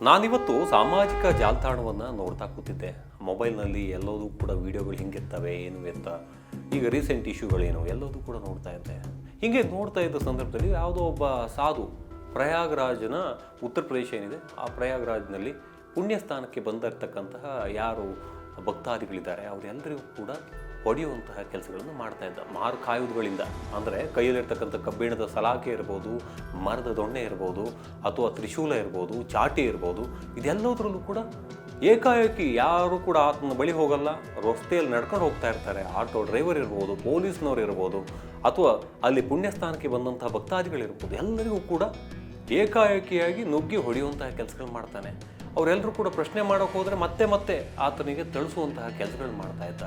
ನಾನಿವತ್ತು ಸಾಮಾಜಿಕ ಜಾಲತಾಣವನ್ನು ನೋಡ್ತಾ ಕೂತಿದ್ದೆ. ಮೊಬೈಲ್ನಲ್ಲಿ ಎಲ್ಲದೂ ಕೂಡ ವೀಡಿಯೋಗಳು ಹಿಂಗಿರ್ತವೆ, ಏನು ಅಂತ ಈಗ ರೀಸೆಂಟ್ ಇಶ್ಯೂಗಳೇನು, ಎಲ್ಲದೂ ಕೂಡ ನೋಡ್ತಾ ಇದ್ದೆ. ಹೀಗೆ ನೋಡ್ತಾ ಇದ್ದ ಸಂದರ್ಭದಲ್ಲಿ ಯಾವುದೋ ಒಬ್ಬ ಸಾಧು, ಪ್ರಯಾಗ್ರಾಜ್ನ ಉತ್ತರ ಪ್ರದೇಶ ಏನಿದೆ, ಆ ಪ್ರಯಾಗ್ರಾಜ್ನಲ್ಲಿ ಪುಣ್ಯಸ್ಥಾನಕ್ಕೆ ಬಂದಿರತಕ್ಕಂತಹ ಯಾರು ಭಕ್ತಾದಿಗಳಿದ್ದಾರೆ, ಅವರೆಲ್ಲರಿಗೂ ಕೂಡ ಹೊಡೆಯುವಂತಹ ಕೆಲಸಗಳನ್ನು ಮಾಡ್ತಾ ಇದ್ದ. ಮಾರು ಕಾಯುವುದುಗಳಿಂದ. ಅಂದರೆ ಕೈಯಲ್ಲಿರ್ತಕ್ಕಂಥ ಕಬ್ಬಿಣದ ಸಲಾಕೆ ಇರ್ಬೋದು, ಮರದ ದೊಣ್ಣೆ ಇರ್ಬೋದು, ಅಥವಾ ತ್ರಿಶೂಲ ಇರ್ಬೋದು, ಚಾಟಿ ಇರ್ಬೋದು, ಇದೆಲ್ಲದರಲ್ಲೂ ಕೂಡ ಏಕಾಏಕಿ ಯಾರು ಕೂಡ ಆತನ ಬಳಿ ಹೋಗಲ್ಲ. ರಸ್ತೆಯಲ್ಲಿ ನಡ್ಕೊಂಡು ಹೋಗ್ತಾ ಇರ್ತಾರೆ. ಆಟೋ ಡ್ರೈವರ್ ಇರ್ಬೋದು, ಪೊಲೀಸ್ನವ್ರು ಇರ್ಬೋದು, ಅಥವಾ ಅಲ್ಲಿ ಪುಣ್ಯಸ್ಥಾನಕ್ಕೆ ಬಂದಂಥ ಭಕ್ತಾದಿಗಳಿರ್ಬೋದು. ಎಲ್ಲರಿಗೂ ಕೂಡ ಏಕಾಏಕಿಯಾಗಿ ನುಗ್ಗಿ ಹೊಡೆಯುವಂತಹ ಕೆಲಸಗಳು ಮಾಡ್ತಾನೆ. ಅವರೆಲ್ಲರೂ ಕೂಡ ಪ್ರಶ್ನೆ ಮಾಡೋಕೆ ಹೋದರೆ ಮತ್ತೆ ಮತ್ತೆ ಆತನಿಗೆ ತಳಿಸುವಂತಹ ಕೆಲಸಗಳು ಮಾಡ್ತಾ ಇದ್ದ.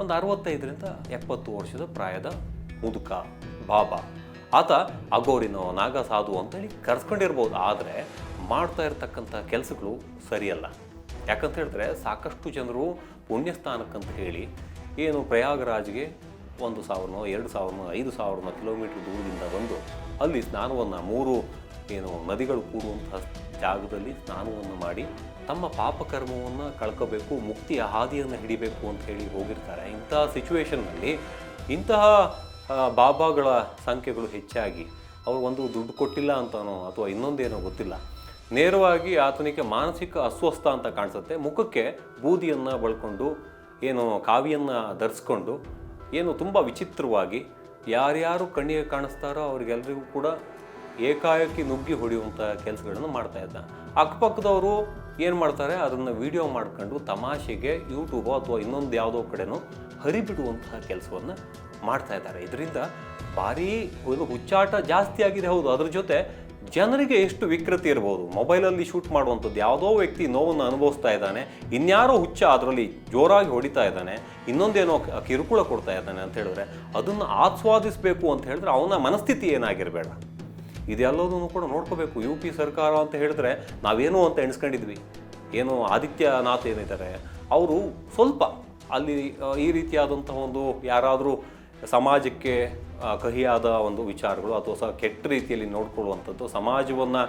ಒಂದು ಅರವತ್ತೈದರಿಂದ ಎಪ್ಪತ್ತು ವರ್ಷದ ಪ್ರಾಯದ ಮುದುಕ, ಬಾಬಾ. ಆತ ಅಗೋರಿನೋ ನಾಗ ಸಾಧು ಅಂತೇಳಿ ಕರ್ಸ್ಕೊಂಡಿರ್ಬೋದು, ಆದರೆ ಮಾಡ್ತಾ ಇರತಕ್ಕಂಥ ಕೆಲಸಗಳು ಸರಿಯಲ್ಲ. ಯಾಕಂತ ಹೇಳಿದ್ರೆ ಸಾಕಷ್ಟು ಜನರು ಪುಣ್ಯಸ್ಥಾನಕ್ಕಂತ ಹೇಳಿ ಏನು ಪ್ರಯಾಗರಾಜ್ಗೆ ಒಂದು ಸಾವಿರನೋ, ಎರಡು ಸಾವಿರನೋ, ಐದು ಸಾವಿರನೋ ಕಿಲೋಮೀಟ್ರ್ ದೂರದಿಂದ ಬಂದು ಅಲ್ಲಿ ಸ್ನಾನವನ್ನು ಮೂರು ಏನು ನದಿಗಳು ಕೂಡುವಂತಹ ಜಾಗದಲ್ಲಿ ಸ್ನಾನವನ್ನು ಮಾಡಿ ತಮ್ಮ ಪಾಪಕರ್ಮವನ್ನು ಕಳ್ಕೋಬೇಕು, ಮುಕ್ತಿಯ ಹಾದಿಯನ್ನು ಹಿಡಿಬೇಕು ಅಂತ ಹೇಳಿ ಹೋಗಿರ್ತಾರೆ. ಇಂತಹ ಸಿಚುವೇಶನ್ನಲ್ಲಿ ಇಂತಹ ಬಾಬಾಗಳ ಸಂಖ್ಯೆಗಳು ಹೆಚ್ಚಾಗಿ ಅವರು ಒಂದು ದುಡ್ಡು ಕೊಟ್ಟಿಲ್ಲ ಅಂತನೋ ಅಥವಾ ಇನ್ನೊಂದೇನೋ ಗೊತ್ತಿಲ್ಲ. ನೇರವಾಗಿ ಆತನಿಗೆ ಮಾನಸಿಕ ಅಸ್ವಸ್ಥ ಅಂತ ಕಾಣಿಸುತ್ತೆ. ಮುಖಕ್ಕೆ ಬೂದಿಯನ್ನು ಬಳ್ಕೊಂಡು, ಏನು ಕಾವಿಯನ್ನು ಧರಿಸ್ಕೊಂಡು, ಏನು ತುಂಬ ವಿಚಿತ್ರವಾಗಿ ಯಾರ್ಯಾರು ಕಣ್ಣಿಗೆ ಕಾಣಿಸ್ತಾರೋ ಅವ್ರಿಗೆಲ್ಲರಿಗೂ ಕೂಡ ಏಕಾಏಕಿ ನುಗ್ಗಿ ಹೊಡೆಯುವಂಥ ಕೆಲಸಗಳನ್ನು ಮಾಡ್ತಾ ಇದ್ದ. ಅಕ್ಕಪಕ್ಕದವರು ಏನು ಮಾಡ್ತಾರೆ? ಅದನ್ನು ವಿಡಿಯೋ ಮಾಡ್ಕೊಂಡು ತಮಾಷೆಗೆ ಯೂಟ್ಯೂಬೋ ಅಥವಾ ಇನ್ನೊಂದು ಯಾವುದೋ ಕಡೆನೂ ಹರಿಬಿಡುವಂತಹ ಕೆಲಸವನ್ನು ಮಾಡ್ತಾ ಇದ್ದಾರೆ. ಇದರಿಂದ ಭಾರೀ ಒಂದು ಹುಚ್ಚಾಟ ಜಾಸ್ತಿ ಆಗಿದೆ ಹೌದು. ಅದ್ರ ಜೊತೆ ಜನರಿಗೆ ಎಷ್ಟು ವಿಕೃತಿ ಇರ್ಬೋದು. ಮೊಬೈಲಲ್ಲಿ ಶೂಟ್ ಮಾಡುವಂಥದ್ದು ಯಾವುದೋ ವ್ಯಕ್ತಿ ನೋವನ್ನು ಅನುಭವಿಸ್ತಾ ಇದ್ದಾನೆ. ಇನ್ಯಾರೋ ಹುಚ್ಚ ಅದರಲ್ಲಿ ಜೋರಾಗಿ ಹೊಡಿತಾ ಇದ್ದಾನೆ. ಇನ್ನೊಂದೇನೋ ಕಿರುಕುಳ ಕೊಡ್ತಾ ಇದ್ದಾನೆ ಅಂತ ಹೇಳಿದ್ರೆ ಅದನ್ನು ಆಸ್ವಾದಿಸಬೇಕು ಅಂತ ಹೇಳಿದ್ರೆ ಅವನ ಮನಸ್ಥಿತಿ ಏನಾಗಿರಬೇಡ. ಇದೆಲ್ಲದನ್ನು ಕೂಡ ನೋಡ್ಕೋಬೇಕು. ಯು ಪಿ ಸರ್ಕಾರ ಅಂತ ಹೇಳಿದ್ರೆ ನಾವೇನು ಅಂತ ಎಣಿಸ್ಕೊಂಡಿದ್ವಿ. ಏನು ಆದಿತ್ಯನಾಥ್ ಏನಿದ್ದಾರೆ, ಅವರು ಸ್ವಲ್ಪ ಅಲ್ಲಿ ಈ ರೀತಿಯಾದಂಥ ಒಂದು ಯಾರಾದರೂ ಸಮಾಜಕ್ಕೆ ಕಹಿಯಾದ ಒಂದು ವಿಚಾರಗಳು ಅಥವಾ ಸಹ ಕೆಟ್ಟ ರೀತಿಯಲ್ಲಿ ನೋಡ್ಕೊಳ್ಳುವಂಥದ್ದು, ಸಮಾಜವನ್ನು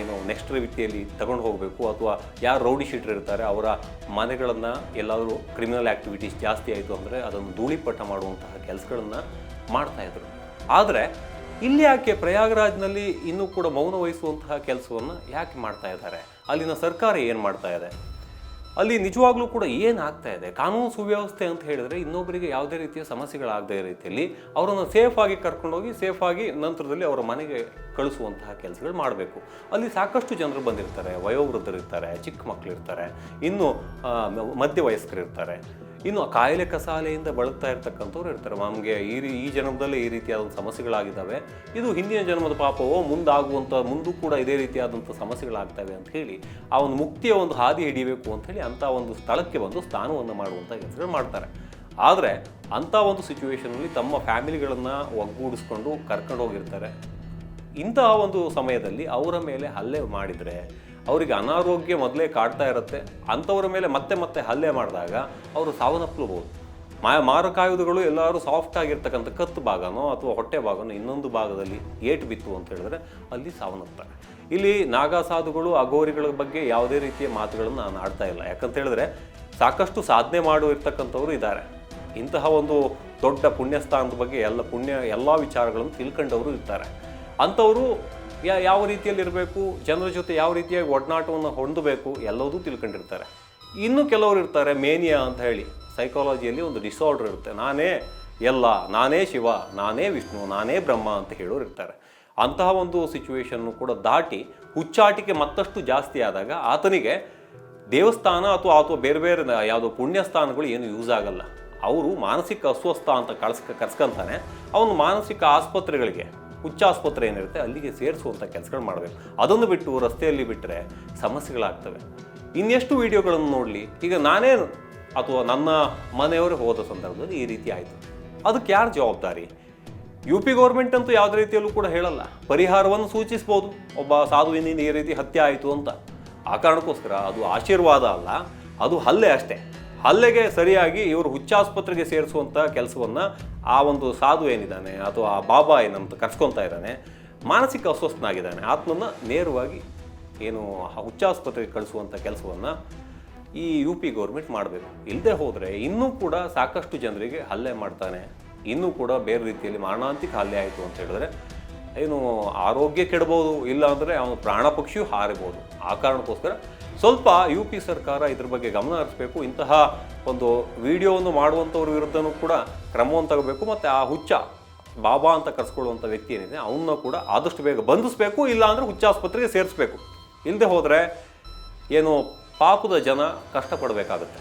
ಏನು ನೆಕ್ಸ್ಟ್ ರೀತಿಯಲ್ಲಿ ತಗೊಂಡು ಹೋಗಬೇಕು ಅಥವಾ ಯಾರು ರೌಡಿ ಶೀಟರ್ ಇರ್ತಾರೆ, ಅವರ ಮನೆಗಳನ್ನು ಎಲ್ಲಾದರೂ ಕ್ರಿಮಿನಲ್ ಆ್ಯಕ್ಟಿವಿಟೀಸ್ ಜಾಸ್ತಿ ಆಯಿತು ಅಂದರೆ ಅದನ್ನು ಧೂಳಿಪಟ ಮಾಡುವಂತಹ ಕೆಲಸಗಳನ್ನು ಮಾಡ್ತಾಯಿದ್ರು ಆದರೆ ಇಲ್ಲಿ ಯಾಕೆ ಪ್ರಯಾಗರಾಜ್ನಲ್ಲಿ ಇನ್ನೂ ಕೂಡ ಮೌನ ವಹಿಸುವಂತಹ ಕೆಲಸವನ್ನು ಯಾಕೆ ಮಾಡ್ತಾ ಇದ್ದಾರೆ? ಅಲ್ಲಿನ ಸರ್ಕಾರ ಏನು ಮಾಡ್ತಾ ಇದೆ? ಅಲ್ಲಿ ನಿಜವಾಗ್ಲೂ ಕೂಡ ಏನಾಗ್ತಾ ಇದೆ? ಕಾನೂನು ಸುವ್ಯವಸ್ಥೆ ಅಂತ ಹೇಳಿದ್ರೆ ಇನ್ನೊಬ್ಬರಿಗೆ ಯಾವುದೇ ರೀತಿಯ ಸಮಸ್ಯೆಗಳಾಗದೇ ರೀತಿಯಲ್ಲಿ ಅವರನ್ನು ಸೇಫಾಗಿ ಕರ್ಕೊಂಡೋಗಿ ಸೇಫಾಗಿ ನಂತರದಲ್ಲಿ ಅವರ ಮನೆಗೆ ಕಳಿಸುವಂತಹ ಕೆಲಸಗಳು ಮಾಡಬೇಕು. ಅಲ್ಲಿ ಸಾಕಷ್ಟು ಜನರು ಬಂದಿರ್ತಾರೆ, ವಯೋವೃದ್ಧರಿರ್ತಾರೆ, ಚಿಕ್ಕ ಮಕ್ಕಳಿರ್ತಾರೆ ಇನ್ನು ಮಧ್ಯವಯಸ್ಕರಿರ್ತಾರೆ. ಇನ್ನು ಕಾಯಿಲೆ ಕಸಾಲೆಯಿಂದ ಬಳಲ್ತಾ ಇರ್ತಕ್ಕಂಥವ್ರು ಇರ್ತಾರೆ. ನಮಗೆ ಈ ರೀ, ಈ ಜನ್ಮದಲ್ಲೇ ಈ ರೀತಿಯಾದ ಸಮಸ್ಯೆಗಳಾಗಿದ್ದಾವೆ. ಇದು ಹಿಂದಿನ ಜನ್ಮದ ಪಾಪವೋ, ಮುಂದಾಗುವಂಥ, ಮುಂದೂ ಕೂಡ ಇದೇ ರೀತಿಯಾದಂಥ ಸಮಸ್ಯೆಗಳಾಗ್ತವೆ ಅಂತ ಹೇಳಿ, ಆ ಒಂದು ಮುಕ್ತಿಯ ಒಂದು ಹಾದಿ ಹಿಡಿಬೇಕು ಅಂತ ಹೇಳಿ ಅಂಥ ಒಂದು ಸ್ಥಳಕ್ಕೆ ಬಂದು ಸ್ಥಾನವನ್ನು ಮಾಡುವಂಥ ಕೆಲಸಗಳು ಮಾಡ್ತಾರೆ. ಆದರೆ ಅಂಥ ಒಂದು ಸಿಚುವೇಶನಲ್ಲಿ ತಮ್ಮ ಫ್ಯಾಮಿಲಿಗಳನ್ನು ಒಗ್ಗೂಡಿಸ್ಕೊಂಡು ಕರ್ಕೊಂಡು ಹೋಗಿರ್ತಾರೆ ಇಂತಹ ಒಂದು ಸಮಯದಲ್ಲಿ ಅವರ ಮೇಲೆ ಹಲ್ಲೆ ಮಾಡಿದರೆ ಅವರಿಗೆ ಅನಾರೋಗ್ಯ ಮೊದಲೇ ಕಾಡ್ತಾ ಇರುತ್ತೆ. ಅಂಥವ್ರ ಮೇಲೆ ಮತ್ತೆ ಮತ್ತೆ ಹಲ್ಲೆ ಮಾಡಿದಾಗ ಅವರು ಸಾವನ್ನಪ್ಪಲಬಹುದು ಮಾ, ಮಾರಕಾಯುಧಗಳು ಎಲ್ಲರೂ ಸಾಫ್ಟ್ ಆಗಿರ್ತಕ್ಕಂಥ ಕತ್ತು ಭಾಗನೋ ಅಥವಾ ಹೊಟ್ಟೆ ಭಾಗನೋ ಇನ್ನೊಂದು ಭಾಗದಲ್ಲಿ ಏಟು ಬಿತ್ತು ಅಂತ ಹೇಳಿದ್ರೆ ಅಲ್ಲಿ ಸಾವನ್ನಪ್ತಾರೆ. ಇಲ್ಲಿ ನಾಗಾಸಾಧುಗಳು, ಅಘೋರಿಗಳ ಬಗ್ಗೆ ಯಾವುದೇ ರೀತಿಯ ಮಾತುಗಳನ್ನು ನಾನು ಆಡ್ತಾ ಇಲ್ಲ. ಯಾಕಂತ ಹೇಳಿದ್ರೆ ಸಾಕಷ್ಟು ಸಾಧನೆ ಮಾಡಿರ್ತಕ್ಕಂಥವ್ರು ಇದ್ದಾರೆ. ಇಂತಹ ಒಂದು ದೊಡ್ಡ ಪುಣ್ಯಸ್ಥಾನದ ಬಗ್ಗೆ ಎಲ್ಲ ಪುಣ್ಯ, ಎಲ್ಲ ವಿಚಾರಗಳನ್ನು ತಿಳ್ಕೊಂಡವರು ಇರ್ತಾರೆ. ಅಂಥವರು ಯಾವ ರೀತಿಯಲ್ಲಿ ಇರಬೇಕು, ಜನರ ಜೊತೆ ಯಾವ ರೀತಿಯಾಗಿ ಒಡನಾಟವನ್ನು ಹೊಂದಬೇಕು ಎಲ್ಲವೂ ತಿಳ್ಕೊಂಡಿರ್ತಾರೆ. ಇನ್ನು ಕೆಲವರು ಇರ್ತಾರೆ, ಮೇನಿಯಾ ಅಂತ ಹೇಳಿ ಸೈಕಾಲಜಿಯಲ್ಲಿ ಒಂದು ಡಿಸಾರ್ಡರ್ ಇರುತ್ತೆ. ನಾನೇ ಎಲ್ಲ, ನಾನೇ ಶಿವ, ನಾನೇ ವಿಷ್ಣು, ನಾನೇ ಬ್ರಹ್ಮ ಅಂತ ಹೇಳೋರು ಇರ್ತಾರೆ. ಅಂತಹ ಒಂದು ಸಿಚುವೇಶನ್ನು ಕೂಡ ದಾಟಿ ಹುಚ್ಚಾಟಿಕೆ ಮತ್ತಷ್ಟು ಜಾಸ್ತಿ ಆದಾಗ ಆತನಿಗೆ ದೇವಸ್ಥಾನ ಅಥವಾ ಅಥವಾ ಬೇರೆ ಬೇರೆ ಯಾವುದೋ ಪುಣ್ಯ ಪುಣ್ಯಸ್ಥಾನಗಳು ಏನು ಯೂಸ್ ಆಗಲ್ಲ. ಅವರು ಮಾನಸಿಕ ಅಸ್ವಸ್ಥ ಅಂತ ಕಳ್ಸ್ಕ, ಕರ್ಸ್ಕೊಂತಾನೆ. ಅವನು ಮಾನಸಿಕ ಆಸ್ಪತ್ರೆಗಳಿಗೆ ಹುಚ್ಚಾಸ್ಪತ್ರೆ ಏನಿರುತ್ತೆ, ಅಲ್ಲಿಗೆ ಸೇರಿಸುವಂಥ ಕೆಲಸಗಳು ಮಾಡಬೇಕು. ಅದನ್ನು ಬಿಟ್ಟು ರಸ್ತೆಯಲ್ಲಿ ಬಿಟ್ಟರೆ ಸಮಸ್ಯೆಗಳಾಗ್ತವೆ. ಇನ್ನೆಷ್ಟು ವಿಡಿಯೋಗಳನ್ನು ನೋಡಲಿ? ಈಗ ನಾನೇ ಅಥವಾ ನನ್ನ ಮನೆಯವರೇ ಹೋದ ಸಂದರ್ಭದಲ್ಲಿ ಈ ರೀತಿ ಆಯಿತು. ಅದಕ್ಕೆ ಯಾರು ಜವಾಬ್ದಾರಿ? ಯು ಪಿ ಗೌರ್ಮೆಂಟ್ ಅಂತೂ ಯಾವುದೇ ರೀತಿಯಲ್ಲೂ ಕೂಡ ಹೇಳಲ್ಲ. ಪರಿಹಾರವನ್ನು ಸೂಚಿಸ್ಬೋದು. ಒಬ್ಬ ಸಾಧುವಿನಿಂದ ಈ ರೀತಿ ಹತ್ಯೆ ಆಯಿತು ಅಂತ. ಆ ಕಾರಣಕ್ಕೋಸ್ಕರ ಅದು ಆಶೀರ್ವಾದ ಅಲ್ಲ, ಅದು ಹಲ್ಲೆ ಅಷ್ಟೇ. ಹಲ್ಲೆಗೆ ಸರಿಯಾಗಿ ಇವರು ಹುಚ್ಚಾಸ್ಪತ್ರೆಗೆ ಸೇರಿಸುವಂಥ ಕೆಲಸವನ್ನು ಆ ಒಂದು ಸಾಧು ಏನಿದ್ದಾನೆ ಅಥವಾ ಆ ಬಾಬಾ ಏನಂತ ಕರ್ಸ್ಕೊತಾ ಇದ್ದಾನೆ, ಮಾನಸಿಕ ಅಸ್ವಸ್ಥನಾಗಿದ್ದಾನೆ. ಆತ್ಮನ್ನ ನೇರವಾಗಿ ಏನು ಹುಚ್ಚಾಸ್ಪತ್ರೆಗೆ ಕಳಿಸುವಂಥ ಕೆಲಸವನ್ನು ಈ ಯು ಪಿ ಗೌರ್ಮೆಂಟ್ ಮಾಡಬೇಕು. ಇಲ್ಲದೆ ಹೋದರೆ ಇನ್ನೂ ಕೂಡ ಸಾಕಷ್ಟು ಜನರಿಗೆ ಹಲ್ಲೆ ಮಾಡ್ತಾನೆ. ಇನ್ನೂ ಕೂಡ ಬೇರೆ ರೀತಿಯಲ್ಲಿ ಮಾರಣಾಂತಿಕ ಹಲ್ಲೆ ಆಯಿತು ಅಂತ ಹೇಳಿದ್ರೆ ಏನು ಆರೋಗ್ಯ ಕೆಡಬಹುದು, ಇಲ್ಲ ಅಂದರೆ ಅವನು ಪ್ರಾಣ ಪಕ್ಷಿಯೂ ಹಾರಬಹುದು. ಆ ಕಾರಣಕ್ಕೋಸ್ಕರ ಸ್ವಲ್ಪ ಯು ಪಿ ಸರ್ಕಾರ ಇದ್ರ ಬಗ್ಗೆ ಗಮನ ಹರಿಸಬೇಕು. ಇಂತಹ ಒಂದು ವಿಡಿಯೋವನ್ನು ಮಾಡುವಂಥವ್ರ ವಿರುದ್ಧನೂ ಕೂಡ ಕ್ರಮವನ್ನು ತಗೋಬೇಕು. ಮತ್ತು ಆ ಹುಚ್ಚ, ಬಾಬಾ ಅಂತ ಕರೆಸ್ಕೊಳ್ಳುವಂಥ ವ್ಯಕ್ತಿ ಏನಿದೆ, ಅವನ್ನ ಕೂಡ ಆದಷ್ಟು ಬೇಗ ಬಂಧಿಸಬೇಕು, ಇಲ್ಲ ಅಂದರೆ ಹುಚ್ಚಾಸ್ಪತ್ರೆಗೆ ಸೇರಿಸ್ಬೇಕು. ಇಲ್ಲದೆ ಹೋದರೆ ಏನು ಪಾಪದ ಜನ ಕಷ್ಟಪಡಬೇಕಾಗುತ್ತೆ.